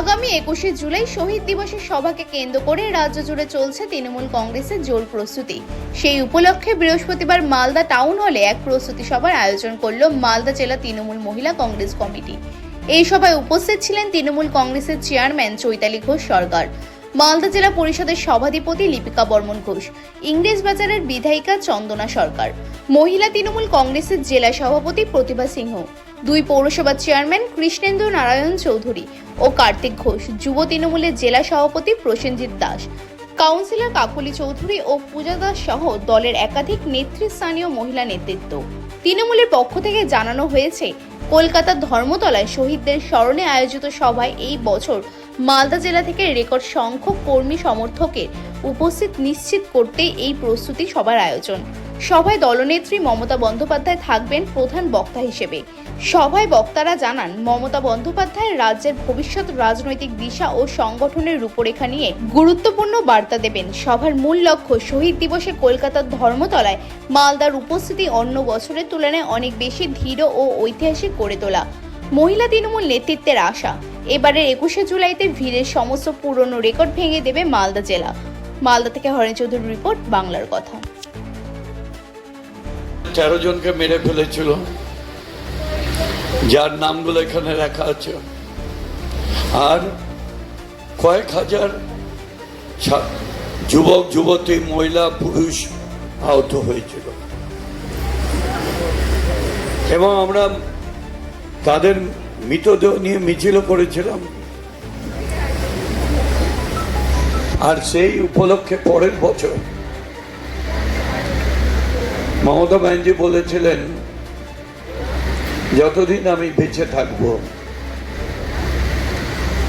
আগামী একুশে জুলাই শহীদ দিবসের সভাকে কেন্দ্র করে রাজ্য জুড়ে চলছে তৃণমূল কংগ্রেসের জোর প্রস্তুতি। সেই উপলক্ষে বৃহস্পতিবার মালদা টাউন হলে এক প্রস্তুতি সভার আয়োজন করল মালদা জেলা তৃণমূল মহিলা কংগ্রেস কমিটি। এই সভায় উপস্থিত ছিলেন তৃণমূল কংগ্রেসের চেয়ারম্যান চৈতালি ঘোষ সরকার, মালদা জেলা পরিষদের সভাধিপতি লিপিকা বর্মন ঘোষ, ইংরেজ বাজারের বিধায়িকা চন্দনা সরকার, মহিলা তৃণমূল কংগ্রেসের জেলা সভাপতি প্রতিভা সিংহ দুই পৌরসভার চেয়ারম্যান কৃষ্ণেন্দু নারায়ণ চৌধুরী ও কার্তিক ঘোষ, যুব তৃণমূলের জেলা সভাপতি প্রসেনজিৎ দাস, কাউন্সিলর কাকুলি চৌধুরী ও পূজা দাস সহ দলের একাধিক নেতৃস্থানীয় মহিলা নেতৃত্ব। তৃণমূলের পক্ষ থেকে জানানো হয়েছে কলকাতার ধর্মতলায় শহীদদের স্মরণে আয়োজিত সভায় এই বছর মালদা জেলা থেকে রেকর্ড সংখ্যক কর্মী সমর্থকের উপস্থিত নিশ্চিত করতেই এই প্রস্তুতি সভার আয়োজন। সভায় দলনেত্রী মমতা বন্দ্যোপাধ্যায় থাকবেন প্রধান বক্তা হিসেবে। সভায় বক্তারা জানান, মমতা বন্দ্যোপাধ্যায় রাজ্যের ভবিষ্যৎ রাজনৈতিক দিশা ও সংগঠনের রূপরেখা নিয়ে গুরুত্বপূর্ণ বার্তা দেবেন। সভার মূল লক্ষ্য শহীদ দিবসে কলকাতার ধর্মতলায় মালদার উপস্থিতি অন্য বছরের তুলনায় অনেক বেশি দৃঢ় ও ঐতিহাসিক করে তোলা। মহিলা তৃণমূল নেতৃত্বের আশা, এবারের একুশে জুলাইতে ভিড়ের সমস্ত পুরনো রেকর্ড ভেঙে দেবে মালদা জেলা। মালদা থেকে হরেন চৌধুরীর রিপোর্ট, বাংলার কথা। তেরো জনকে মেরে ফেলেছিল। যার নামগুলো এখানে লেখা আছে। আর কয়েক হাজার যুবক, যুবতী, মহিলা, পুরুষ আহত হয়েছিল। এবং আমরা তাদের মৃতদেহ নিয়ে মিছিল করেছিলাম। আর সেই উপলক্ষে পরের বছর মমতা ব্যানার্জি বলেছিলেন, যতদিন আমি বেঁচে থাকব,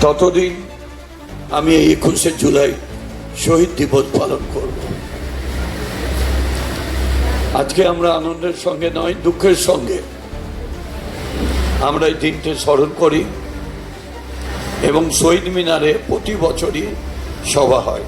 ততদিন আমি এই একুশে জুলাই শহীদ দিবস পালন করব। আজকে আমরা আনন্দের সঙ্গে নয়, দুঃখের সঙ্গে আমরা এই দিনটি স্মরণ করি এবং শহীদ মিনারে প্রতি বছরই সভা হয়।